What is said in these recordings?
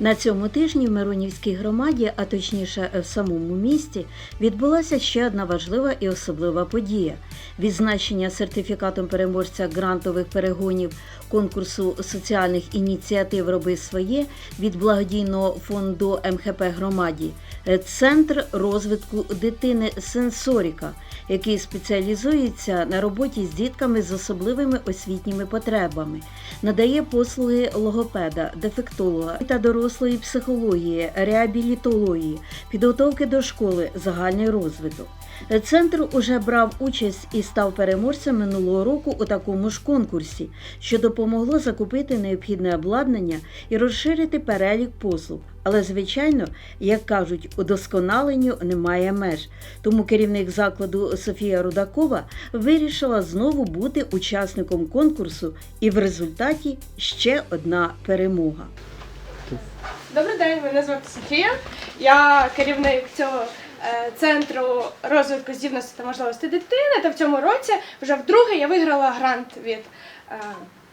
На цьому тижні в Миронівській громаді, а точніше в самому місті, відбулася ще одна важлива і особлива подія. Відзначення сертифікатом переможця грантових перегонів конкурсу соціальних ініціатив Роби своє від благодійного фонду МХП громаді, е, Центр розвитку дитини Сенсоріка, який спеціалізується на роботі з дітками з особливими освітніми потребами, надає послуги логопеда, дефектолога та дорослої психології, реабілітології, підготовки до школи, загальний розвиток. Центр уже брав участь і став переможцем минулого року у такому ж конкурсі, що допомогло закупити необхідне обладнання і розширити перелік послуг. Але, звичайно, як кажуть, удосконаленню немає меж. Тому керівник закладу Софія Рудакова вирішила знову бути учасником конкурсу, і в результаті ще одна перемога. Добрий день, мене звати Софія. Я керівник цього центру розвитку здібності та можливостей дитини. Та в цьому році вже вдруге я виграла грант від е,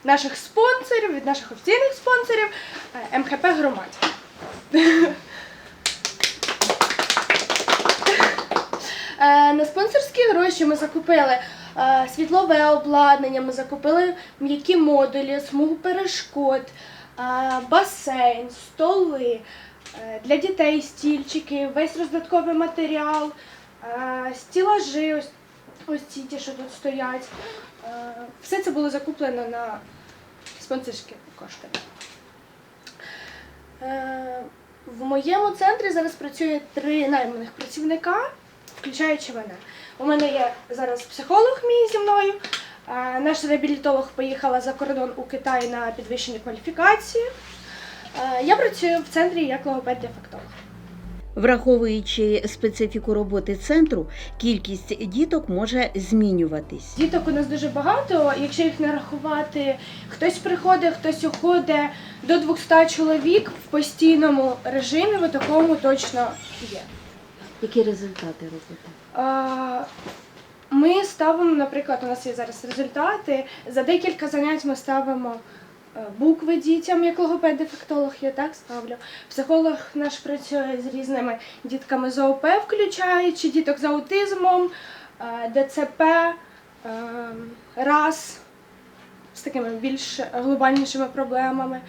наших спонсорів, від наших офіційних спонсорів е, МХП громаді. Е, На спонсорські гроші ми закупили е, світлове обладнання, ми закупили м'які модулі, смугу перешкод, е, басейн, столи, е, для дітей стільчики, весь роздатковий матеріал, е, стілажі, ось, ось ці ті, що тут стоять. Е, Все це було закуплено на спонсорські кошти. Е, В моєму центрі зараз працює три найманих працівника, включаючи мене. У мене є зараз психолог мій зі мною. е, Наш реабілітолог поїхала за кордон у Китай на підвищення кваліфікації. Е, Я працюю в центрі як логопед-дефектолог. Враховуючи специфіку роботи центру, кількість діток може змінюватись. Діток у нас дуже багато, якщо їх не рахувати, хтось приходить, хтось уходить до 200 чоловік в постійному режимі, в такому точно є. Які результати робите? А, Ми ставимо, наприклад, у нас є зараз результати. За декілька занять ми ставимо е, букви дітям, як логопед-дефектолог, я так ставлю. Психолог наш працює з різними дітками з ООП, включаючи діток з аутизмом, е, ДЦП, е, РАС з такими більш глобальнішими проблемами.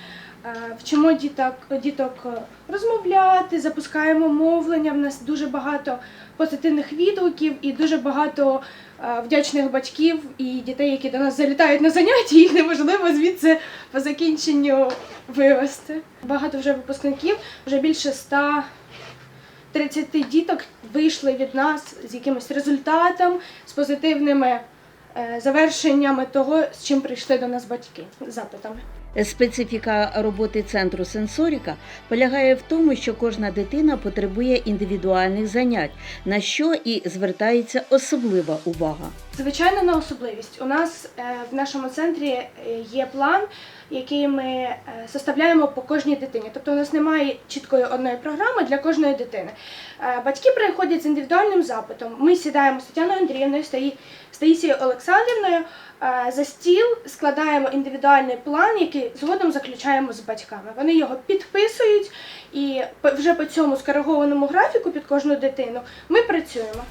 Е, Вчимо діток, діток е, розмовляти, запускаємо мовлення. В нас дуже багато позитивних відгуків і дуже багато е, вдячних батьків і дітей, які до нас залітають на заняття, їх неможливо звідси по закінченню вивезти. Багато вже випускників, вже більше 130 діток вийшли від нас з якимось результатом, з позитивними е, завершеннями того, з чим прийшли до нас батьки, з запитами. Специфіка роботи центру сенсоріка полягає в тому, що кожна дитина потребує індивідуальних занять, на що і звертається особлива увага. Звичайно, на особливість. У нас е, в нашому центрі е, є план, який ми е, составляємо по кожній дитині. Тобто у нас немає чіткої одної програми для кожної дитини. Е, Батьки приходять з індивідуальним запитом. Ми сідаємо з Тетяною Андріївною, з Таїсією Олександрівною е, за стіл, складаємо індивідуальний план, який згодом заключаємо з батьками. Вони його підписують, і вже по цьому скоригованому графіку під кожну дитину ми працюємо.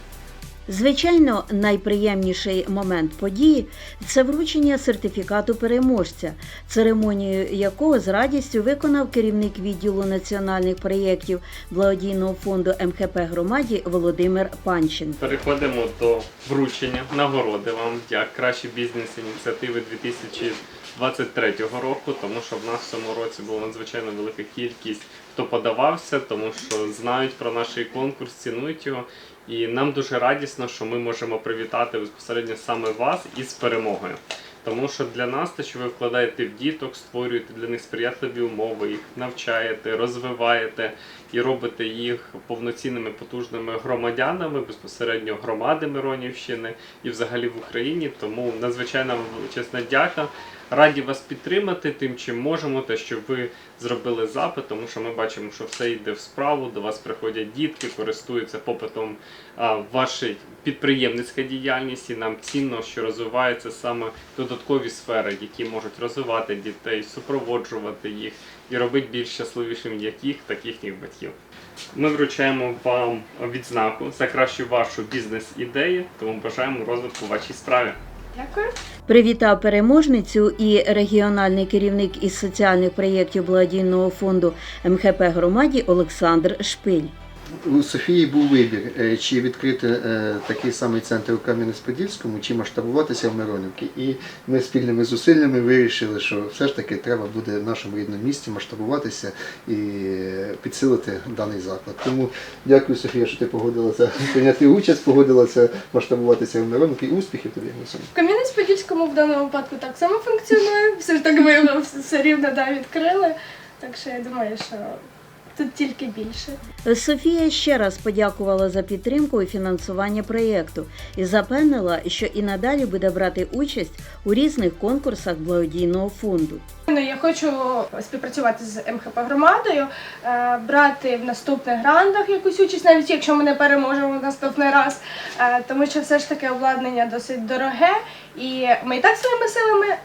Звичайно, найприємніший момент події це вручення сертифікату переможця, церемонію якого з радістю виконав керівник відділу національних проєктів благодійного фонду МХП громаді Володимир Панченко. Переходимо до вручення нагороди вам як кращі бізнес-ініціативи 2023 року, тому що в нас в цьому році була надзвичайно велика кількість, хто подавався, тому що знають про наш конкурс, цінують його. І нам дуже радісно, що ми можемо привітати безпосередньо саме вас із перемогою. Тому що для нас те, що ви вкладаєте в діток, створюєте для них сприятливі умови, їх навчаєте, розвиваєте і робите їх повноцінними потужними громадянами безпосередньо громади Миронівщини і взагалі в Україні. Тому надзвичайно вам величезна дяка. Раді вас підтримати тим, чим можемо, те, що ви зробили запит, тому що ми бачимо, що все йде в справу, до вас приходять дітки, користуються попитом а, ваша підприємницька діяльність, і нам цінно, що розвиваються саме додаткові сфери, які можуть розвивати дітей, супроводжувати їх і робити більш щасливішим як їх, так їхніх батьків. Ми вручаємо вам відзнаку за кращу вашу бізнес-ідею, тому бажаємо розвитку вашій справі. Дякую. Привітав переможницю і регіональний керівник із соціальних проєктів благодійного фонду МХП громаді Олександр Шпиль. У Софії був вибір, е, чи відкрити е, такий самий центр у Кам'янець-Подільському, чи масштабуватися в Миронівці. І ми спільними зусиллями вирішили, що все ж таки треба буде в нашому рідному місті масштабуватися і підсилити даний заклад. Тому дякую, Софія, що ти погодилася прийняти участь, погодилася масштабуватися в Миронівці. І успіхів тобі цьому. Кам'янець-Подільському в даному випадку так само функціонує. Все ж таки ми все рівно да, відкрили. Так що я думаю, що тут тільки більше. Софія ще раз подякувала за підтримку і фінансування проєкту і запевнила, що і надалі буде брати участь у різних конкурсах благодійного фонду. Ну, Я хочу співпрацювати з МХП громадою, е, брати в наступних грантах якусь участь, навіть якщо ми не переможемо в наступний раз, Е, тому що все ж таки обладнання досить дороге, і ми і так своїми силами.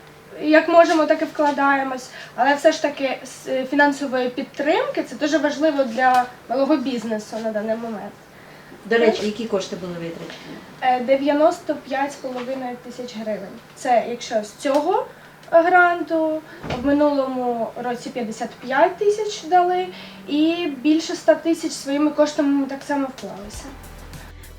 Як можемо, так і вкладаємось, але все ж таки з фінансової підтримки це дуже важливо для малого бізнесу на даний момент. До речі, які кошти були витрачені? Е, 95,5 тисяч гривень. Це якщо з цього гранту, в минулому році 55 тисяч дали, і більше 100 тисяч своїми коштами ми так само вклалися.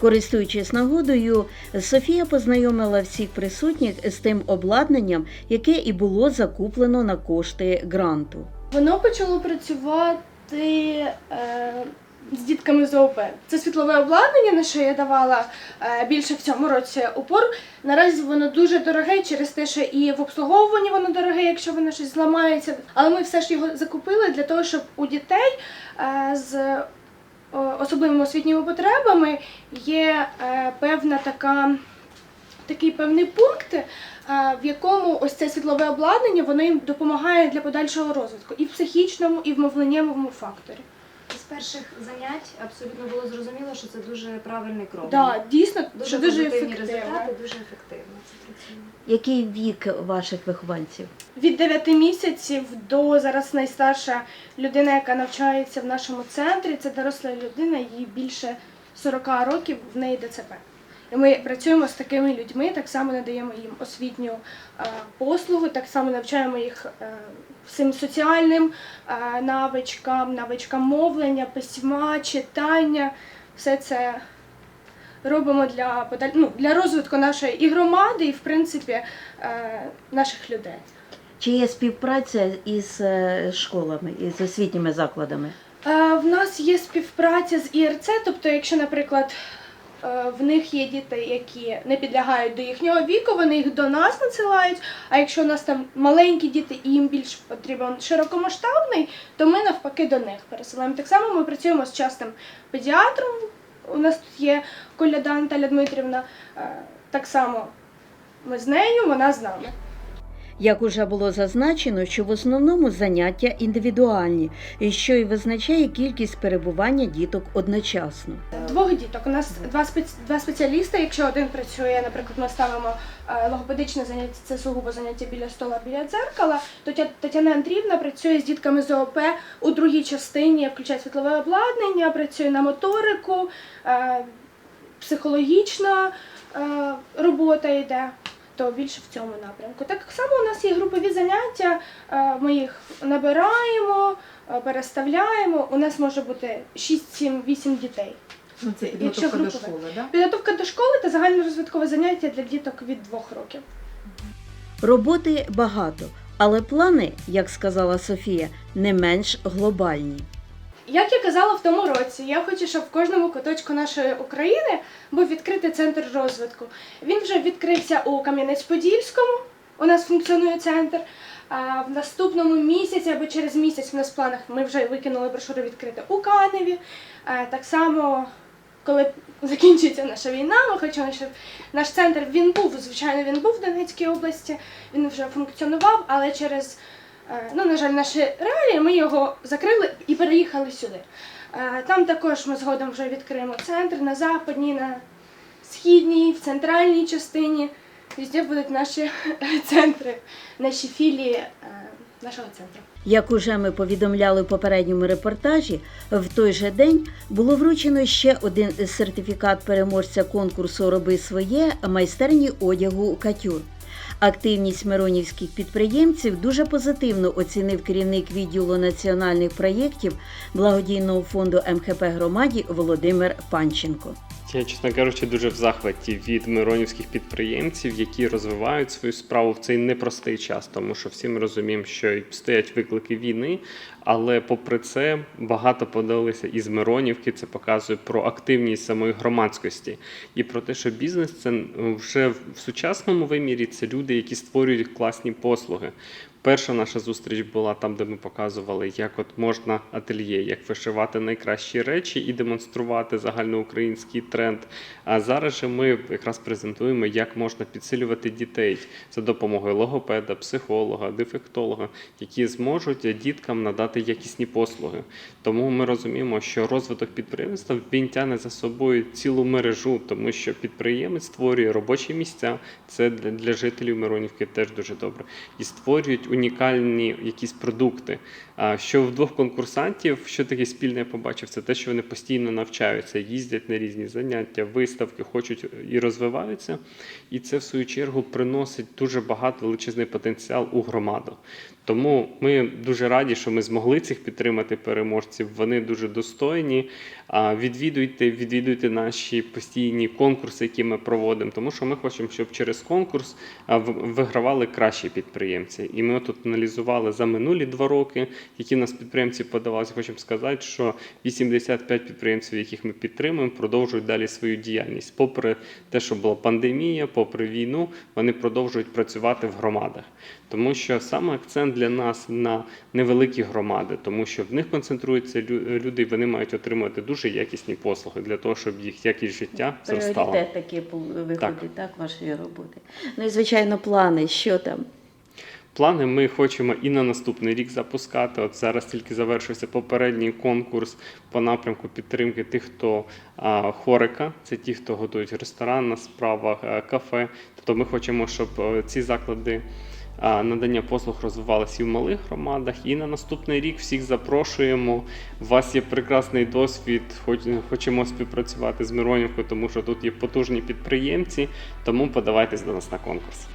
Користуючись нагодою, Софія познайомила всіх присутніх з тим обладнанням, яке і було закуплено на кошти гранту. Воно почало працювати е, з дітками з ООП. Це світлове обладнання, на що я давала е, більше в цьому році упор. Наразі воно дуже дороге через те, що і в обслуговуванні воно дороге, якщо воно щось зламається. Але ми все ж його закупили для того, щоб у дітей е, з особливими освітніми потребами є е, певна така. Такий певний пункт, е, в якому ось це світлове обладнання воно їм допомагає для подальшого розвитку і в психічному, і в мовленнєвому факторі. З перших занять абсолютно було зрозуміло, що це дуже правильний крок. Да, дійсно, дуже, що дуже позитивні ефективно. результати, дуже ефективно це працює. Який вік ваших вихованців? Від 9 місяців до зараз найстарша людина, яка навчається в нашому центрі, це доросла людина, їй більше 40 років, в неї ДЦП. Ми працюємо з такими людьми, так само надаємо їм освітню е, послугу, так само навчаємо їх е, всім соціальним е, навичкам, навичкам мовлення, письма, читання. Все це робимо для подаль... ну, для розвитку нашої і громади, і в принципі наших людей. Чи є співпраця із школами, із освітніми закладами? В нас є співпраця з ІРЦ, тобто, якщо, наприклад, в них є діти, які не підлягають до їхнього віку, вони їх до нас надсилають. А якщо у нас там маленькі діти і їм більш потрібен широкомасштабний, то ми навпаки до них пересилаємо. Так само ми працюємо з частим педіатром. У нас тут є коляда Наталя Дмитрівна. Е, Так само ми з нею, вона з нами. Як уже було зазначено, що в основному заняття індивідуальні, і що й визначає кількість перебування діток одночасно. Двох діток. У нас два спец... два спеціалісти. Якщо один працює, наприклад, ми ставимо е, логопедичне заняття, це сугубо заняття біля стола, біля дзеркала. То Тетяна Андріївна працює з дітками з ООП у другій частині, включає світлове обладнання, працює на моторику, е, психологічна е, робота йде. То більше в цьому напрямку. Так само у нас є групові заняття, е, ми їх набираємо, е, переставляємо. У нас може бути 6, 7, 8 дітей. Ну, це Якщо підготовка до школи, да? Підготовка до школи та загальнорозвиткове заняття для діток від двох років. Роботи багато, але плани, як сказала Софія, не менш глобальні. Як я казала в тому році, я хочу, щоб в кожному куточку нашої України був відкритий центр розвитку. Він вже відкрився у Кам'янець-Подільському. У нас функціонує центр. А в наступному місяці або через місяць в нас в планах ми вже викинули брошури відкрити у Каневі. Так само коли закінчиться наша війна, ми хочемо, щоб наш центр він був, звичайно, він був в Донецькій області, він вже функціонував, але через, ну, на жаль, наші реалії ми його закрили і переїхали сюди. Е, Там також ми згодом вже відкриємо центр на западній, на східній, в центральній частині. Везде будуть наші центри, наші філії е, нашого центру. Як уже ми повідомляли в попередньому репортажі, в той же день було вручено ще один сертифікат переможця конкурсу Роби своє майстерні одягу Катюр. Активність миронівських підприємців дуже позитивно оцінив керівник відділу національних проєктів благодійного фонду МХП громаді Володимир Панченко. Я, чесно кажучи, дуже в захваті від миронівських підприємців, які розвивають свою справу в цей непростий час, тому що всі ми розуміємо, що стоять виклики війни, але попри це багато подалися із Миронівки. Це показує про активність самої громадськості і про те, що бізнес це вже в сучасному вимірі це люди, які створюють класні послуги. Перша наша зустріч була там, де ми показували, як от можна ательє, як вишивати найкращі речі і демонструвати загальноукраїнський тренд. А зараз же ми якраз презентуємо, як можна підсилювати дітей за допомогою логопеда, психолога, дефектолога, які зможуть діткам надати якісні послуги. Тому ми розуміємо, що розвиток підприємства він тягне за собою цілу мережу, тому що підприємець створює робочі місця. Це для, жителів Миронівки теж дуже добре. І створюють унікальні якісь продукти. Що в двох конкурсантів, що таке спільне я побачив, це те, що вони постійно навчаються, їздять на різні заняття, виставки, хочуть і розвиваються. І це, в свою чергу, приносить дуже багато величезний потенціал у громаду. Тому ми дуже раді, що ми змогли цих підтримати переможців. Вони дуже достойні. Відвідуйте, відвідуйте наші постійні конкурси, які ми проводимо, тому що ми хочемо, щоб через конкурс вигравали кращі підприємці. І ми тут аналізували за минулі два роки, які нас підприємці подавалися. Хочемо сказати, що 85 підприємців, яких ми підтримуємо, продовжують далі свою діяльність. Попри те, що була пандемія, попри війну, вони продовжують працювати в громадах. Тому що саме акцент для нас на невеликі громади, тому що в них концентруються люди, і вони мають отримувати дуже якісні послуги для того, щоб їх якість життя зростала. Пріоритет такий пол- виходить, так, вашої роботи. Ну і звичайно, плани, що там. Плани ми хочемо і на наступний рік запускати. От зараз тільки завершився попередній конкурс по напрямку підтримки тих, хто а, хорика, це ті, хто готують ресторан на справах, кафе. Тобто ми хочемо, щоб е, ці заклади. Надання послуг розвивалися і в малих громадах. І на наступний рік всіх запрошуємо. У вас є прекрасний досвід. хоч- Хочемо співпрацювати з Миронівкою, тому що тут є потужні підприємці. Тому подавайтесь до нас на конкурс.